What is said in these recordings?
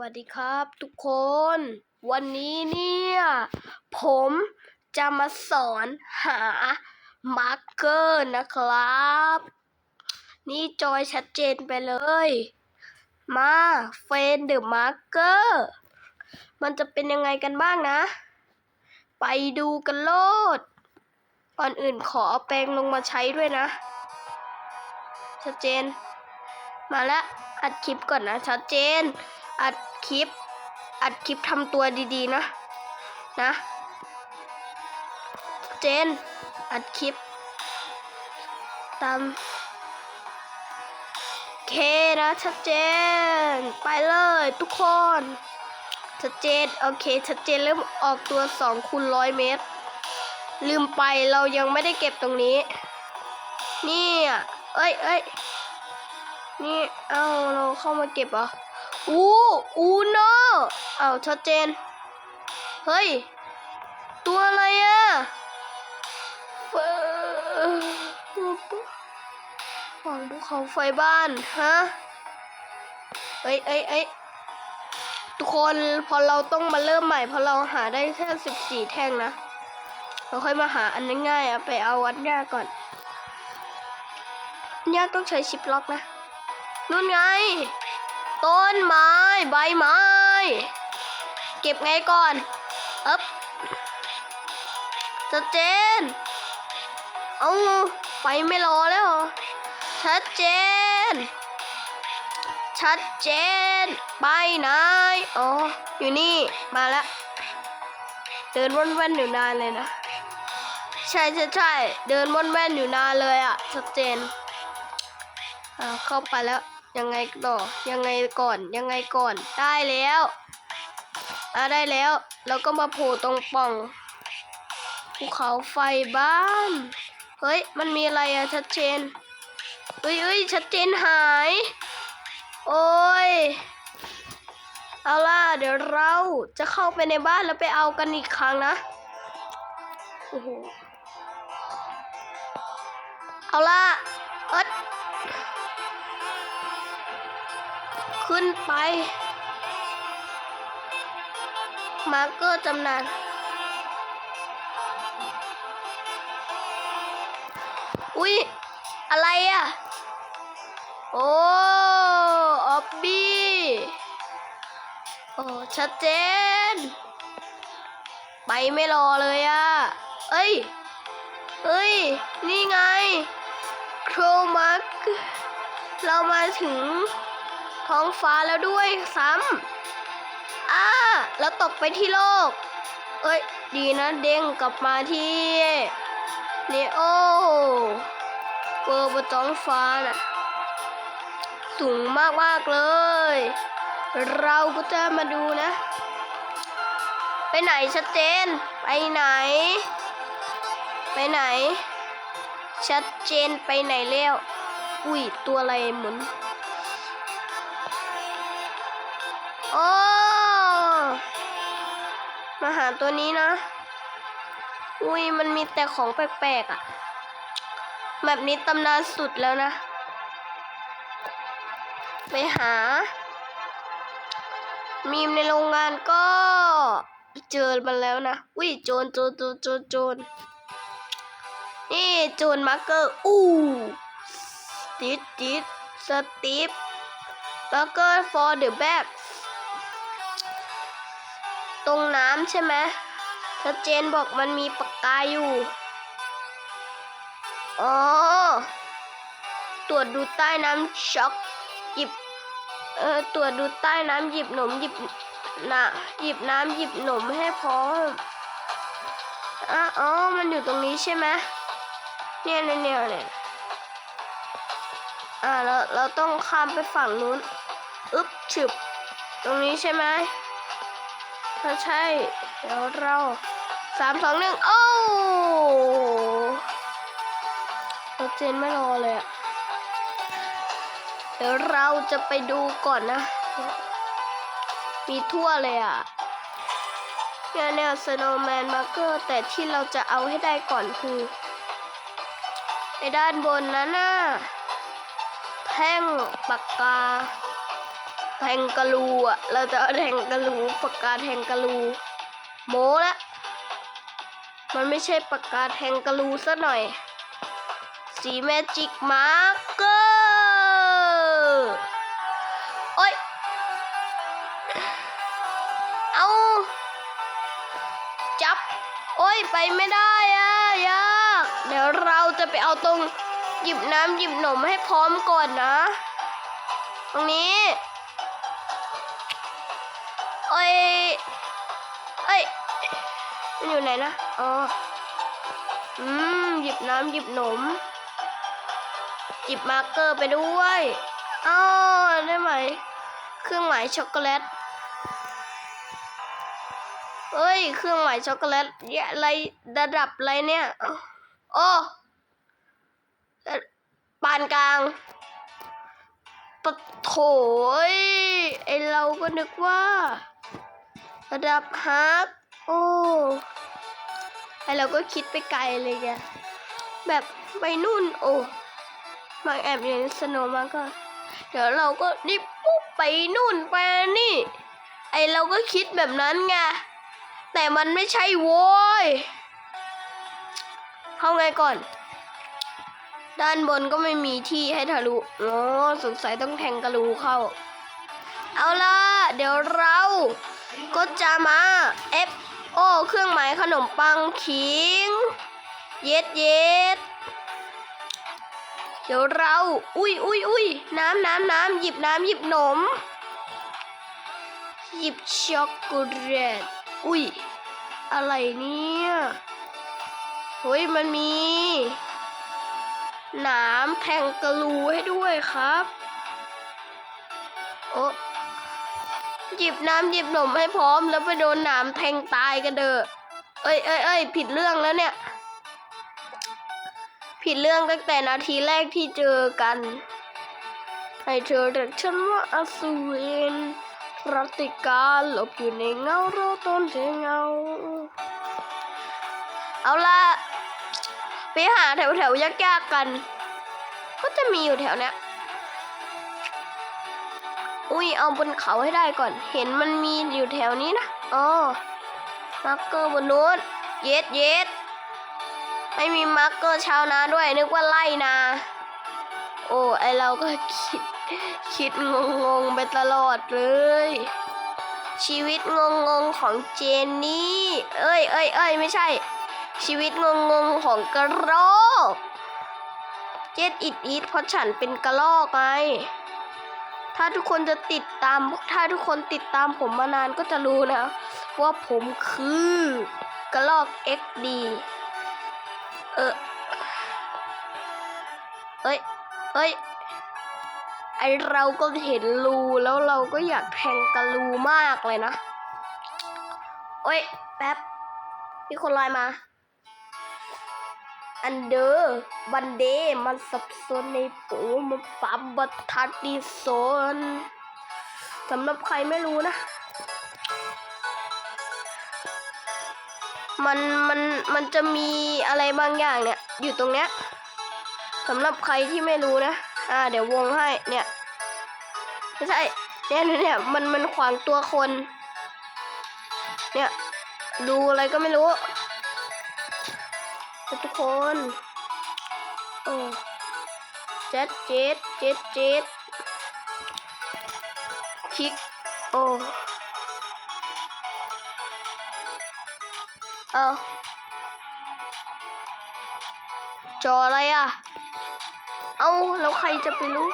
วัสดีครับทุกคน วันนี้เนี่ย ผมจะมาสอนหามาร์กเกอร์นะครับ นี่จอยชัดเจนไปเลย มาเฟนเดอะมาร์กเกอร์มันจะเป็นยังไงกันบ้างนะ ไปดูกันโลด ก่อนอื่นขอเอาแปรงลงมาใช้ด้วยนะ ชัดเจน มาแล้วอัดคลิปก่อนนะ ชัดเจน อัดคลิป อัดคลิปทำตัวดีๆนะ นะ เจน อัดคลิปตามเคนะชัดเจน ไปเลยทุกคนชัดเจนโอเคชัดเจนเริ่มออกตัว2คูณร้อยเมตร ลืมไปเรายังไม่ได้เก็บตรงนี้ นี่อะเอ้ยเอ้ยนี่ เอาเราเข้ามาเก็บเหรอ อูอูโนเอาชัดเจน เฮ้ย ตัวอะไรอะเฟิหวังภูเขาไฟบ้าน ฮะ เอ้ยเอ้ยเอ้ยทุกคนพอเราต้องมาเริ่มใหม่เพราะเราหาได้แค่สิบสี่แท่งนะ เราค่อยมาหาอันง่ายๆอะไปเอาวัดยากก่อนยากต้องใช้ชิปล็อกนะนู่นไง ต้นไม้ใบไม้ เก็บไงก่อนเอ๊บชัดเจน เอาไปไม่รอแล้วเหรอชัดเจน ชัดเจน ไปไหนอ๋อ อยู่นี่ มาแล้ว เดินวนแว่นอยู่นานเลยนะ ใช่ใช่ใช่ เดินวนแว่นอยู่นานเลยอะชัดเจน อ่า เข้าไปแล้ว ยังไงต่อ ยังไงก่อน ยังไงก่อน ได้แล้วอ่าได้แล้ว แล้วก็มาโผล่ตรงป่องภูเขาไฟบ้าน เฮ้ย มันมีอะไรอะชัดเจน เฮ้ยเฮ้ยชัดเจนหาย โอ้ย เอาล่ะ เดี๋ยวเราจะเข้าไปในบ้านแล้วไปเอากันอีกครั้งนะ โอ้โห เอาล่ะ เอิด ขึ้นไป มาร์เกอร์จำนานอุ๊ยอะไรอะ โอ้ ออบบี้ โอ้ ชัดเจน ไปไม่รอเลยอะ เอ้ย เอ้ย นี่ไง โครมาร์กเรามาถึง ท้องฟ้าแล้วด้วยซ้ำอ้าแล้วตกไปที่โลก เอ้ย ดีนะเด้งกลับมาที่เนโอเบอร์บนท้องฟ้าน่ะ สูงมากๆเลย เราก็จะมาดูนะ ไปไหนชัดเจน ไปไหน ไปไหน ชัดเจนไปไหนแล้ว อุ้ย ตัวอะไรหมุน โอ้มาหาตัวนี้นะ อุ้ยมันมีแต่ของแปลกๆอะ่ะ แบบนี้ตำนานสุดแล้วนะ ไปหา มีมในโรงงานก็เจอมันแล้วนะ อุ้ยโจรโจรโจรโจรโจรนี่โจรมาร์เกอร์อู้ติดติดสตีฟมาร์เกอร์ for the back ตรงน้ำใช่ไหมชัดเจนบอกมันมีปากกาอยู่ อ๋อ ตรวจดูใต้น้ำช็อกหยิบ เออ ตรวจดูใต้น้ำหยิบหนมหยิบนะหยิบน้ำหยิบหนมให้พร้อมอ๋อ มันอยู่ตรงนี้ใช่ไหมเนี่ยเนี่ยเนี่ยเนี่ยอ่าเราเราต้องข้ามไปฝั่งนู้น อึ๊บฉึบ ตรงนี้ใช่ไหม ถ้าใช่ เดี๋ยวเราสามสองหนึ่งโอ้เราเจนไม่รอเลยอะเดี๋ยวเราจะไปดูก่อนนะ มีทั่วเลยอะเนี่ยเนี่ยสโนว์แมนมาร์เกอร์แต่ที่เราจะเอาให้ได้ก่อนคือไอ้ด้านบนนั้นน่ะแท่งปากกา แทงกะลูอะ เราจะแทงกะลูปากกาแทงกะลูโมละ มันไม่ใช่ปากกาแทงกะลูซะหน่อย สีแมจิกมาร์เกอร์โอ้ยเอาจับ โอ้ยไปไม่ได้อะยากเดี๋ยวเราจะไปเอาตรงหยิบน้ำหยิบหนมให้พร้อมก่อนนะ ตรงนี้ เอ้ยมันอยู่ไหนนะ อ๋อ อืม หยิบน้ำหยิบหนม หยิบมาร์กเกอร์ไปด้วยอ้าวได้ไหม เครื่องหมายช็อกโกแลตเอ้ย เครื่องหมายช็อกโกแลตเนี่ยอะไรระดับอะไรเนี่ย โอ้ปานกลางปะโถยไอเราก็นึกว่า ระดับฮาร์ดโอ้ไอเราก็คิดไปไกลเลยแกแบบไปนู่นโอ้มาแอบอยู่ในสโนมาก็ เดี๋ยวเราก็รีบปุ๊บไปนู่นไปนี่ ไอเราก็คิดแบบนั้นไงแต่มันไม่ใช่โว้ยเข้าไงก่อน ด้านบนก็ไม่มีที่ให้ทะลุอ๋อสงสัยต้องแทงกระรูเข้า เอาล่ะ เดี๋ยวเรา ก็จะมา F O เครื่องหมายขนมปังขิง เย็ดเย็ดเดี๋ยวเรา อุ้ยอุ้ยอุ้ยน้ำน้ำน้ำหยิบน้ำหยิบหนม หยิบช็อกโกแลต อุ้ย อะไรเนี่ยเฮ้ยมันมีหนามแทงกระลูให้ด้วยครับ โอ้ หยิบน้ำหยิบนมให้พร้อมแล้วไปโดนหนามแทงตายกันเด้อเอ้ยเอ้ยเอ้ยผิดเรื่องแล้วเนี่ย ผิดเรื่องตั้งแต่นาทีแรกที่เจอกันให้เธอเรียกฉันว่าอสูรรัติการหลบอยู่ในเงาโรต้นเทเงา เอาละไปหาแถวแถวๆยากๆกัน ก็จะมีอยู่แถวเนี้ย อุ้ยเอาบนเขาให้ได้ก่อน เห็นมันมีอยู่แถวนี้นะอ๋อมาร์กเกอร์บนนู้นเย็ดเย็ดไม่มีมาร์กเกอร์ชาวนาด้วยนึกว่าไล่นา โอ้ไอเราก็คิดคิดงงๆไปตลอดเลย ชีวิตงงๆของเจนนี่ เอ้ยเอ้ยเอ้ยไม่ใช่ ชีวิตงงๆของกระรอกเจ็ดอิดอิดเพราะฉันเป็นกระรอกไง ถ้าทุกคนจะติดตาม ถ้าทุกคนติดตามผมมานานก็จะรู้นะ ว่าผมคือกระรอก XD เออเอ้ยเอ้ย ไอเราก็เห็นรูแล้วเราก็อยากแทงกระรูมากเลยนะโอ้ย แป๊บ มีคนไลน์มา อันเดอร์บันเดย์มันสับสนในปูมันฟับบัทัดดิโซนสำหรับใครไม่รู้นะ มันมันมันจะมีอะไรบางอย่างเนี่ย อยู่ตรงเนี้ยสำหรับใครที่ไม่รู้นะ อ่า เดี๋ยววงให้เนี่ย ไม่ใช่เนี่ยเนี่ยมันมันขวางตัวคน เนี่ย ดูอะไรก็ไม่รู้ ทุกคนโอ้เจ็ดเจ็ดเจ็ดเจ็ดคลิกโอ้เอาจออะไรอะ เอาแล้วใครจะไปรู้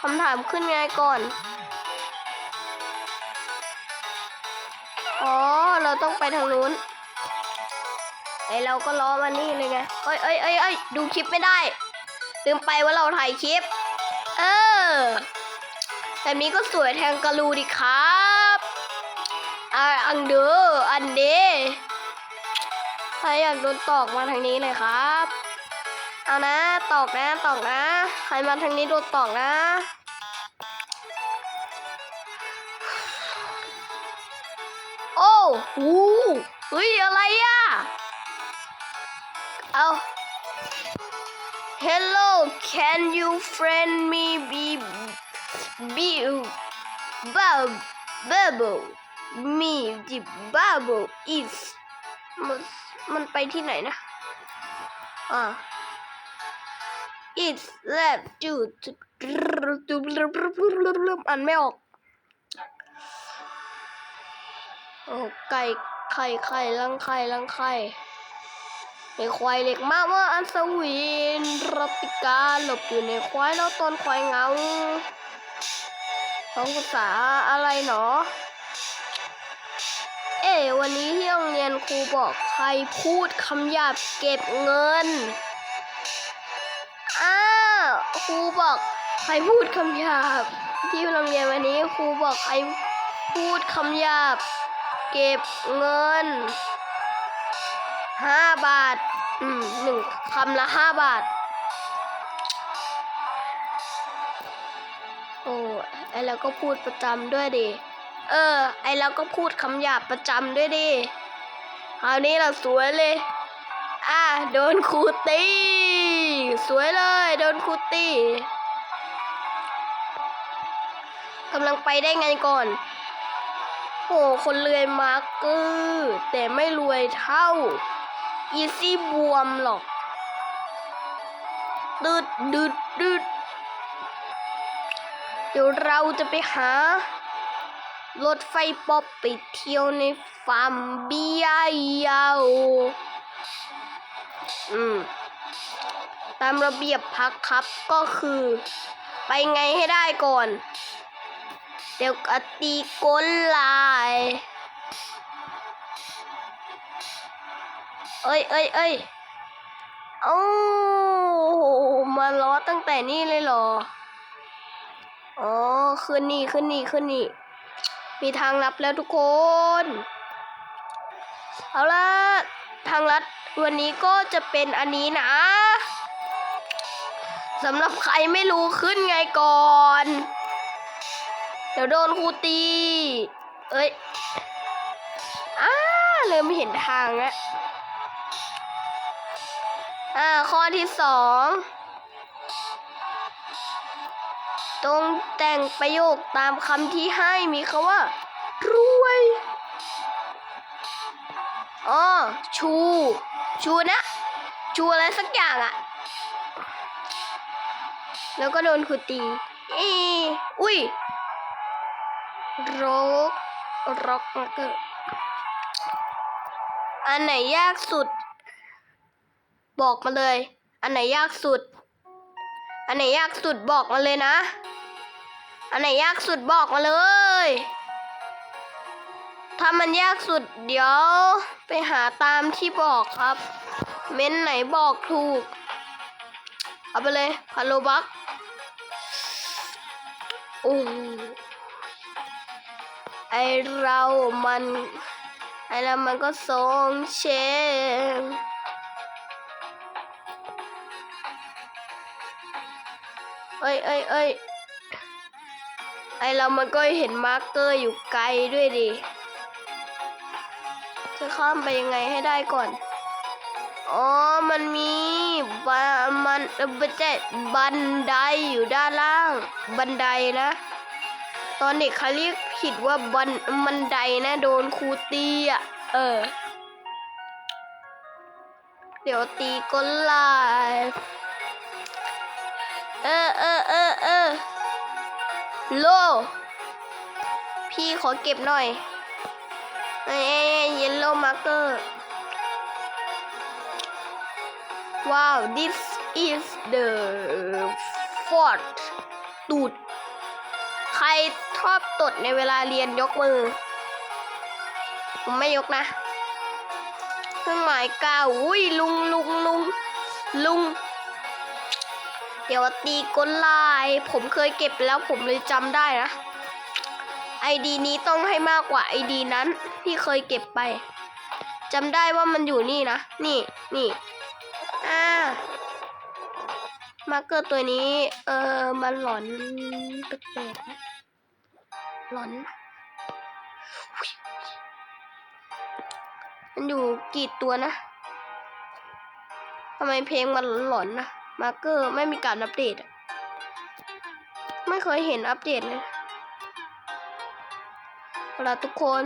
คำถามขึ้นไงก่อน อ๋อ เราต้องไปทางนู้นไอเราก็ล้อมานี่เลยไง เอ้ยเอ้ยเอ้ยเอ้ยดูคลิปไม่ได้ ลืมไปว่าเราถ่ายคลิป เออแบบนี้ก็สวยแทงกะลูดิครับอ่าอังเดออันเดใครอยากโดนตอกมาทางนี้เลยครับ เอานะ ตอกนะ ตอกนะ ใครมาทางนี้โดนตอกนะโอ้หูเฮ้ย อะไรอะ เอา Hello can you friend me be be bub bubble me the bubble is มันมันไปที่ไหนนะ อ่า it's left to อ่านไม่ออกโอ้ไก่ไข่ไข่ลังไข่ลังไข่ไอควายเล็กมากว่าอันสวินรับปิกาหลบอยู่ในควายแล้วตอนควายเงาท้องภาษาอะไรหนอ เอ๋วันนี้ที่โรงเรียนครูบอกใครพูดคำหยาบเก็บเงิน รูบอกใครพูดคำหยาบ ที่โรงเรียนวันนี้ครูบอกใครพูดคำหยาบ เก็บเงินห้าบาท อืมหนึ่งคำละห้าบาท โอ้ไอเราก็พูดประจำด้วยดิ เออ ไอเราก็พูดคำหยาบประจำด้วยดิคราวนี้เราสวยเลย อะโดนครูตี สวยเลยโดนครูตี้กำลังไปได้ไงก่อนโหคนรวยมาร์กเกอร์แต่ไม่รวยเท่า อีซี่บวมหรอกดืดดืดดืดเดี๋ยวเราจะไปหา รถไฟป๊อปไปเที่ยวในฟาร์มเบียยาวอืม ตามระเบียบพักครับก็คือ ไปไงให้ได้ก่อน เดี๋ยวกตีก้นลายเอ้ยเอ้ยเอ้ยเอ้ามาล้อตั้งแต่นี่เลยเหรอ อ๋อ ขึ้นนี่ขึ้นนี่ขึ้นนี่ มีทางลับแล้วทุกคน เอาละทางลัดวันนี้ก็จะเป็นอันนี้นะ สำหรับใครไม่รู้ขึ้นไงก่อน เดี๋ยวโดนครูตี เอ้ยอ้าเริ่มไม่เห็นทางแล้วอ่า ข้อที่สองตรงแต่งประโยคตามคำที่ให้มีคำว่า รวยอ๋อชู ชูนะ ชูอะไรสักอย่างอะ แล้วก็โดนครูตีอีอุ้ยร็อกร็อกเกอร์อันไหนยากสุด บอกมาเลย อันไหนยากสุด อันไหนยากสุดบอกมาเลยนะ อันไหนยากสุดบอกมาเลย ถ้ามันยากสุดเดี๋ยว ไปหาตามที่บอกครับ เม้นไหนบอกถูก เอาไปเลยพาโลบัก โอ้ไอเรามัน ไอเรามันก็ทรงเชงเอ้ยเอ้ยเอ้ยไอเรามันก็เห็นมาร์กเกอร์อยู่ไกลด้วยดิ จะข้ามไปยังไงให้ได้ก่อน อ๋อ มันมีบามันเออไม่ใช่บันไดอยู่ด้านล่าง บันไดนะ ตอนเด็กเขาเรียกผิดว่าบันบันไดนะโดนครูตีอะ เออ เดี๋ยวตีก้นลายเออเออเออเออโล พี่ขอเก็บหน่อยเอ้ยเยลโล่มาร์เกอร์ ว้าว this is the fourth ตูด ใครชอบตดในเวลาเรียนยกมือ ผมไม่ยกนะเครื่องหมายกาวอุ้ยลุงลุงลุงลุง เดี๋ยวตีก้นลาย ผมเคยเก็บแล้วผมเลยจำได้นะไอดีนี้ต้องให้มากกว่าไอดีนั้นที่เคยเก็บไปจำได้ว่ามันอยู่นี่นะ นี่นี่ อ่ามาร์เกอร์ตัวนี้ เออมันหลอนแปลกๆนะหลอน มันอยู่กี่ตัวนะทำไมเพลงมันหลอนนะมาร์เกอร์ไม่มีการอัปเดตไม่เคยเห็นอัปเดตเลยเอาล่ะทุกคน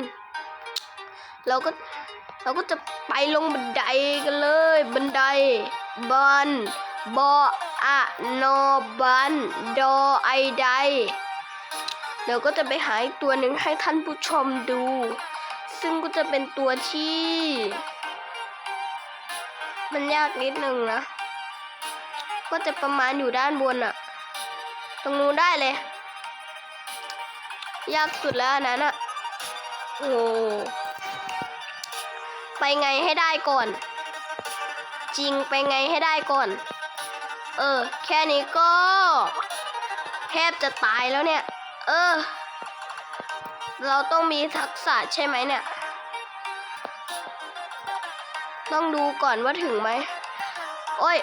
เราก็ เราก็จะไปลงบันไดกันเลย บันไดบันบออะนอบันดอไอไดเดี๋ยวก็จะไปหาอีกตัวหนึ่งให้ท่านผู้ชมดู ซึ่งก็จะเป็นตัวที่ มันยากนิดนึงนะ ก็จะประมาณอยู่ด้านบนอะตรงนู้นได้เลย ยากสุดแล้วนั้นอะโอ้ ไปไงให้ได้ก่อน จริงไปไงให้ได้ก่อน เออ แค่นี้ก็ แทบจะตายแล้วเนี่ย เออ เราต้องมีทักษะใช่ไหมเนี่ย ต้องดูก่อนว่าถึงไหม โอ้ย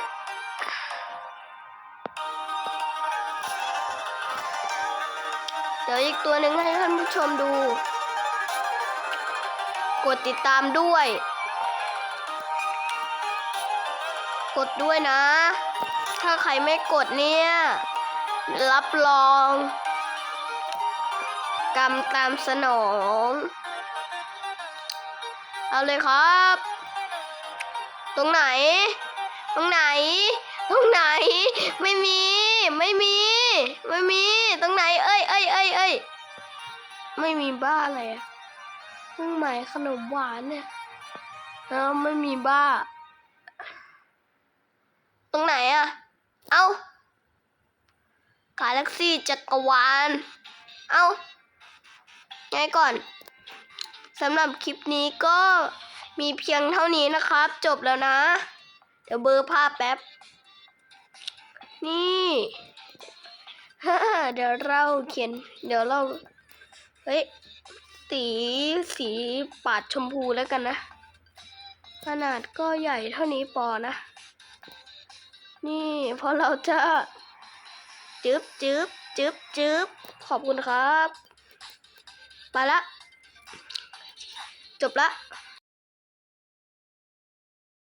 เดี๋ยวอีกตัวหนึ่งให้ท่านผู้ชมดู กดติดตามด้วย กดด้วยนะ ถ้าใครไม่กดเนี่ย รับรอง กรรมตามสนอง เอาเลยครับ ตรงไหน ตรงไหน ตรงไหน ไม่มี ไม่มี ไม่มี ตรงไหน เอ้ยเอ้ยเอ้ยเอ้ยไม่มีบ้าอะไรอะเครื่องหมายขนมหวานเนี่ยแล้วไม่มีบ้า ตรงไหนอะเอากาแล็กซี่จักรวาล เอาไงก่อนสำหรับคลิปนี้ก็มีเพียงเท่านี้นะครับ จบแล้วนะ เดี๋ยวเบอร์ภาพแป๊บ นี่เดี๋ยวเราเขียน เดี๋ยวเรา เฮ้ย สีสีปาดชมพูแล้วกันนะ ขนาดก็ใหญ่เท่านี้ปอนะ นี่เพราะเราจะจึ๊บจึ๊บจึ๊บจึ๊บขอบคุณครับ ไปละ จบละ